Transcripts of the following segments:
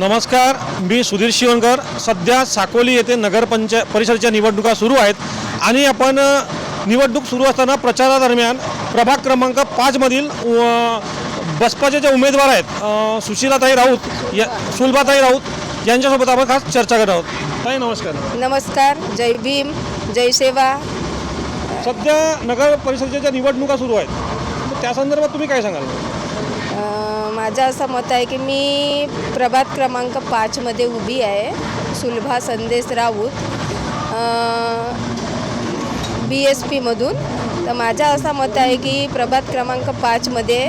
नमस्कार मी सुधीर शिवणकर. सध्या साकोली येथे नगरपंचायत परिषदेच्या निवडणुका सुरू आहेत आणि आपण निवडणूक सुरू असताना प्रचारादरम्यान प्रभाग क्रमांक पाचमधील बसपाचे जे उमेदवार आहेत सुशीलाताई राऊत या सुलभाताई राऊत यांच्यासोबत आपण खास चर्चा करत आहोत. ताई नमस्कार. नमस्कार जय भीम जय सेवा. सध्या नगर परिषदेच्या निवडणुका सुरू आहेत त्या संदर्भात तुम्ही काय सांगाल? माझं असं मत आहे की मी प्रभात क्रमांक पाचमध्ये उभी आहे सुलभा संदेश राऊत बी एस पीमधून तर माझं असं मत आहे की प्रभात क्रमांक पाचमध्ये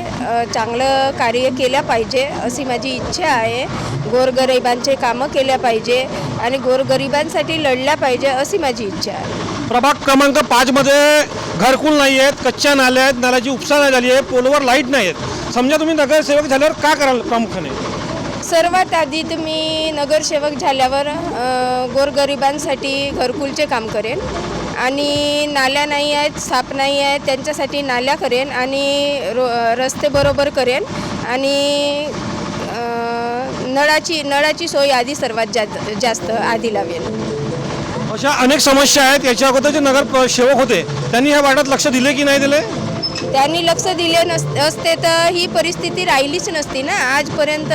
चांगलं कार्य केल्या पाहिजे अशी माझी इच्छा आहे. गोरगरिबांचे कामं केल्या पाहिजे आणि गोरगरिबांसाठी लढल्या पाहिजे अशी माझी इच्छा आहे. प्रभाग क्रमांक पाचमध्ये घरकुल नाही आहेत कच्च्या नाल्या आहेत नाल्याची उपसा नाही झाली आहे पोलवर लाइट नाही आहेत समजा तुम्ही नगरसेवक झाल्यावर का कराल प्रामुख्याने? सर्वात आधी तुम्ही नगरसेवक झाल्यावर अ, गोरगरिबांसाठी घरकुलचे काम करेन आणि नाल्या नाही आहेत साप नाही आहेत त्यांच्यासाठी नाल्या करेन आणि रो रस्ते बरोबर करेन आणि अ, नळाची नळाची सोय आधी सर्वात जास्त जास्त आधी लावेन. अशा अनेक समस्या आहेत. याच्या अगोदर जे नगर सेवक होते त्यांनी ह्या वार्डात लक्ष दिले की नाही दिले? त्यांनी लक्ष दिले नस असते तर ही परिस्थिती राहिलीच नसती ना. आजपर्यंत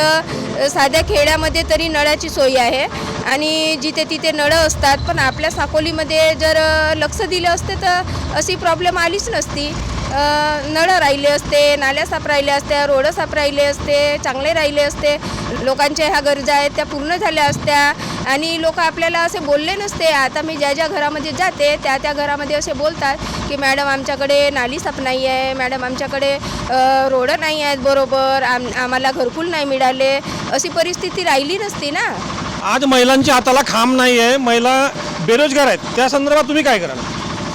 साध्या खेड्यामध्ये तरी नळाची सोय आहे. आणि जिथे तिथे नळं असतात पण आपल्या साकोलीमध्ये जर लक्ष दिलं असते तर अशी प्रॉब्लेम आलीच नसती. नळं राहिले असते नाल्या साफ राहिल्या असत्या रोडं साफ राहिले असते चांगले राहिले असते. लोकांच्या ह्या गरजा आहेत त्या पूर्ण झाल्या असत्या. आणि लोक आपल्याला असे बोलले नसते आता मी ज्या ज्या घरामध्ये जाते त्या त्या घरामध्ये असे बोलतात की मॅडम आमच्याकडे नाली साफ नाही आहे मॅडम आमच्याकडे रोडं नाही आहेत बरोबर आम आम्हाला घरकुल नाही मिळाले. अशी परिस्थिती राहिली नसती ना. आज महिलांच्या हाताला खांब नाही आहे महिला बेरोजगार आहेत. त्या संदर्भात तुम्ही काय कराल?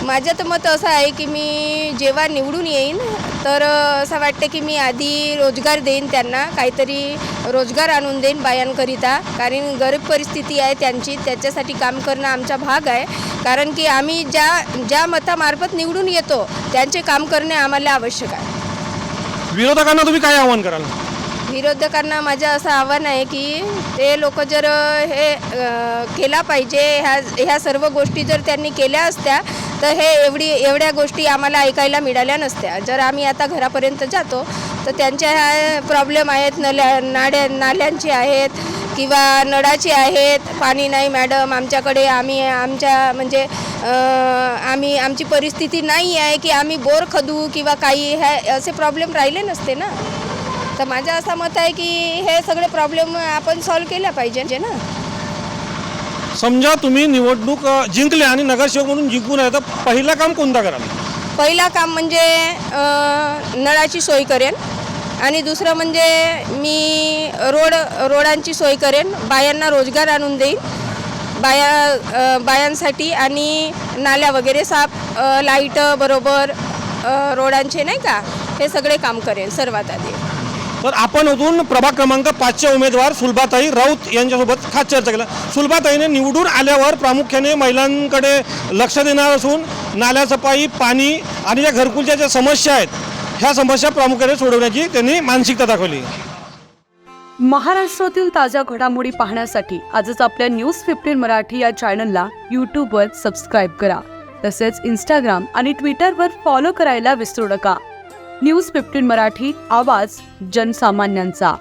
माझं तर मत असं आहे की मी जेव्हा निवडून येईन तर असं वाटतं की मी आधी रोजगार देईन त्यांना काहीतरी रोजगार आणून देईन बायांकरिता. कारण गरीब परिस्थिती आहे त्यांची त्याच्यासाठी काम करणं आमचा भाग आहे. कारण की आम्ही ज्या ज्या मतामार्फत निवडून येतो त्यांचे काम करणे आम्हाला आवश्यक आहे. विरोधकांना तुम्ही काय आव्हान कराल? विरोधकांना माझं असं आव्हान आहे की ते लोक जर हे अ, केला पाहिजे ह्या ह्या सर्व गोष्टी जर त्यांनी केल्या असत्या तर हे एवढी एवढ्या गोष्टी आम्हाला ऐकायला मिळाल्या नसत्या. जर आम्ही आता घरापर्यंत जातो तर त्यांच्या ह्या प्रॉब्लेम आहेत. नल्या नाड्या नाल्यांचे आहेत किंवा नळाचे आहेत. पाणी नाही मॅडम आमच्याकडे आम्ही आमच्या म्हणजे आम्ही आमची परिस्थिती नाही आहे की आम्ही बोर खदू किंवा काही ह्या असे प्रॉब्लेम राहिले नसते ना. तर माझं असं मत आहे की हे सगळे प्रॉब्लेम आपण सॉल्व केल्या पाहिजे ना. समजा तुम्ही निवडणूक जिंकले आणि नगरसेवक म्हणून जिंकून आहे तर पहिलं काम कोणता कराल? पहिला काम म्हणजे नळाची सोय करेन. आणि दुसरं म्हणजे मी रोड रोडांची सोय करेन. बायांना रोजगार आणून देईन. बाया बायांसाठी आणि नाल्या वगैरे साफ लाइट बरोबर रोडांचे नाही का? हे सगळे काम करेन सर्वात आधी. तर आपण अजून प्रभाग क्रमांक पाचच्या उमेदवार सुलभाताई राऊत यांच्यासोबत खास चर्चा केला. सुलभाताईने निवडून आल्यावर प्रामुख्याने महिलांकडे लक्ष देणार असून नाल्यासफाई पाणी आणि या घरकुलच्या ज्या समस्या आहेत ह्या समस्या प्रामुख्याने सोडवण्याची त्यांनी मानसिकता दाखवली. महाराष्ट्रातील ताज्या घडामोडी पाहण्यासाठी आजच आपल्या न्यूज फिफ्टीन मराठी या चॅनलला यूट्यूबवर सबस्क्राईब करा. तसेच इंस्टाग्राम आणि ट्विटरवर फॉलो करायला विसरू नका. न्यूज फिफ्टीन मराठी आवाज जनसामान्यांचा.